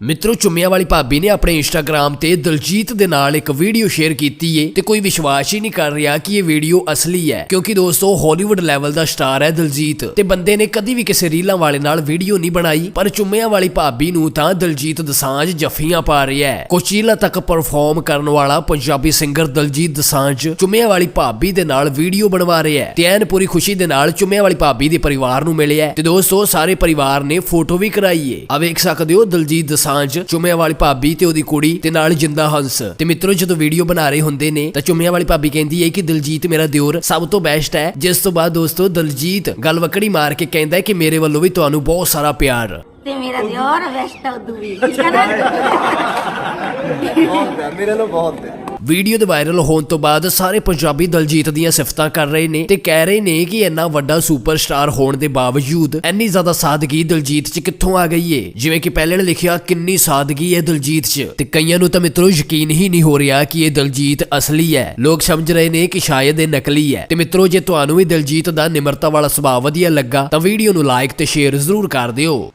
ਮਿੱਤਰੋ, ਚੁੰਮਿਆਂ ਵਾਲੀ ਭਾਬੀ ਨੇ ਆਪਣੇ ਇੰਸਟਾਗ੍ਰam ਤੇ ਦਲਜੀਤ ਦੇ ਨਾਲ ਇੱਕ ਵੀਡੀਓ ਸ਼ੇਅਰ ਕੀਤੀ ਏ ਤੇ ਕੋਈ ਵਿਸ਼ਵਾਸ ਹੀ ਨਹੀਂ ਕਰ ਰਿਹਾ ਕਿ ਇਹ ਵੀਡੀਓ ਅਸਲੀ ਹੈ, ਕਿਉਂਕਿ ਦੋਸਤੋ ਹਾਲੀਵੁੱਡ ਲੈਵਲ ਦਾ ਸਟਾਰ ਹੈ ਦਲਜੀਤ ਤੇ ਬੰਦੇ ਨੇ ਕਦੀ ਵੀ ਕਿਸੇ ਰੀਲਾਂ ਵਾਲੇ ਨਾਲ ਵੀਡੀਓ ਨਹੀਂ ਬਣਾਈ, ਪਰ ਚੁੰਮਿਆਂ ਵਾਲੀ ਭਾਬੀ ਨੂੰ ਤਾਂ ਦਲਜੀਤ ਦਸਾਂਝ ਜੱਫੀਆਂ ਪਾ ਰਿਹਾ ਹੈ। ਕੋਚੀਲਾ ਤੱਕ ਪਰਫਾਰਮ ਕਰਨ ਵਾਲਾ ਪੰਜਾਬੀ ਸਿੰਗਰ ਦਲਜੀਤ ਦਸਾਂਝ ਚੁੰਮਿਆਂ ਵਾਲੀ ਭਾਬੀ ਦੇ ਨਾਲ ਵੀਡੀਓ ਬਣਵਾ ਰਿਹਾ ਹੈ ਤੇ ਐਨ ਪੂਰੀ ਖੁਸ਼ੀ ਦੇ ਨਾਲ ਚੁੰਮਿਆਂ ਵਾਲੀ ਭਾਬੀ ਦੇ ਪਰਿਵਾਰ ਨੂੰ ਮਿਲਿਆ ਤੇ ਦੋਸਤੋ, ਸਾਰੇ ਪਰਿਵਾਰ ਨੇ ਫੋਟੋ ਵੀ ਕਰਾਈ ਏ। ਆ ਵੇਖ ਸਕਦੇ ਹੋ, ਦਲਜੀਤ ਦਸਾਂਝ ਚੁੰਮਿਆਂ ਵਾਲੀ ਭਾਬੀ ਤੇ ਉਹਦੀ ਕੁੜੀ ਤੇ ਨਾਲ ਜਿੰਦਾ ਹੰਸ। ਤੇ ਮਿੱਤਰੋ ਜਦੋਂ ਵੀਡੀਓ ਬਣਾ ਰਹੇ ਹੁੰਦੇ ਨੇ ਤਾਂ ਚੁੰਮਿਆਂ ਵਾਲੀ ਭਾਬੀ ਕਹਿੰਦੀ ਹੈ ਕਿ ਦਲਜੀਤ ਮੇਰਾ ਦਿਓਰ ਸਭ ਤੋਂ ਬੈਸਟ ਹੈ। ਜਿਸ ਤੋਂ ਬਾਅਦ ਦੋਸਤੋ ਦਲਜੀਤ ਗੱਲ ਵਕੜੀ ਮਾਰ ਕੇ ਕਹਿੰਦਾ ਹੈ ਕਿ ਮੇਰੇ ਵੱਲੋਂ ਵੀ ਤੁਹਾਨੂੰ ਬਹੁਤ ਸਾਰਾ ਪਿਆਰ। ਤੇ ਮੇਰਾ ਦਿਓਰ ਵੀ। ਠੀਕ ਹੈ ਨਾ? ਬਹੁਤ ਹੈ ਮੇਰੇ ਲਈ ਬਹੁਤ ਹੈ। ਵੀਡੀਓ ਦੇ ਵਾਇਰਲ ਹੋਣ ਤੋਂ ਬਾਅਦ ਸਾਰੇ ਪੰਜਾਬੀ ਦਲਜੀਤ ਦੀਆਂ ਸਿਫਤਾਂ ਕਰ ਰਹੇ ਨੇ ਤੇ ਕਹਿ ਰਹੇ ਨੇ ਕਿ ਇੰਨਾ ਵੱਡਾ ਸੁਪਰਸਟਾਰ ਹੋਣ ਦੇ ਬਾਵਜੂਦ ਇੰਨੀ ਜ਼ਿਆਦਾ ਸਾਦਗੀ ਦਲਜੀਤ 'ਚ ਕਿੱਥੋਂ ਆ ਗਈ ਏ? ਜਿਵੇਂ ਕਿ ਪਹਿਲੇ ਨੇ ਲਿਖਿਆ, ਕਿੰਨੀ ਸਾਦਗੀ ਹੈ ਦਲਜੀਤ 'ਚ। ਤੇ ਕਈਆਂ ਨੂੰ ਤਾਂ ਮਿੱਤਰੋ ਯਕੀਨ ਹੀ ਨਹੀਂ ਹੋ ਰਿਹਾ ਕਿ ਇਹ ਦਲਜੀਤ ਅਸਲੀ ਹੈ ਲੋਕ ਸਮਝ ਰਹੇ ਨੇ ਕਿ ਸ਼ਾਇਦ ਇਹ ਨਕਲੀ ਹੈ ਤੇ ਮਿੱਤਰੋ, ਜੇ ਤੁਹਾਨੂੰ ਵੀ ਦਲਜੀਤ ਦਾ ਨਿਮਰਤਾ ਵਾਲਾ ਸੁਭਾਅ ਵਧੀਆ ਲੱਗਾ, ਤਾਂ ਵੀਡੀਓ ਨੂੰ ਲਾਈਕ ਤੇ ਸ਼ੇਅਰ ਜ਼ਰੂਰ ਕਰ ਦਿਓ।